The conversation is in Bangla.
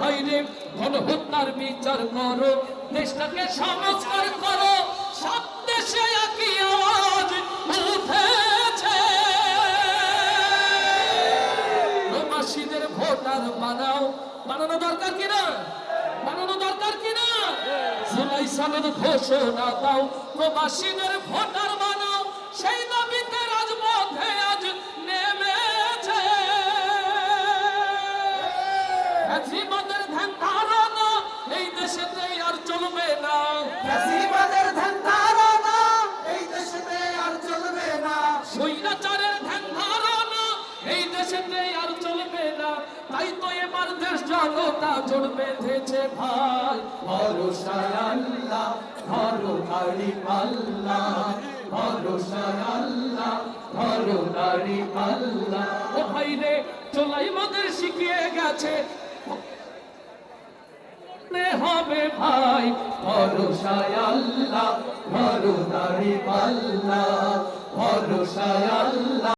বাইরে গণহত্যার বিচার করো, দেশটাকে সংস্কার করো, সব দেশে একই আওয়াজ উঠেছে। প্রবাসীদের ভোটার বানাও বানানো দরকার কিনা বানানো দরকার কিনা জুলাই সালের ঘোষণা দাও, প্রবাসীদের জীবনের ধ্যান ধারণা এই দেশেতে আর চলবে না। ফ্যাসিবাদের ধ্যান ধারণা এই দেশেতে আর চলবে না। স্বৈরাচারের ধ্যান ধারণা এই দেশেতে আর চলবে না। তাই তো এবার দেশ জনতা জোর বেঁধেছে ভাই। ভরসায় আল্লাহ ধরো দাড়ি পাল্লা। ভরসায় আল্লাহ ধরো দাড়ি পাল্লা। ও ভাই রে চলাই মদের শিখিয়ে গেছে। হবে ভাই ভরসায় আল্লাহ ধরো দাড়ি পাল্লা ভরসায় আল্লাহ।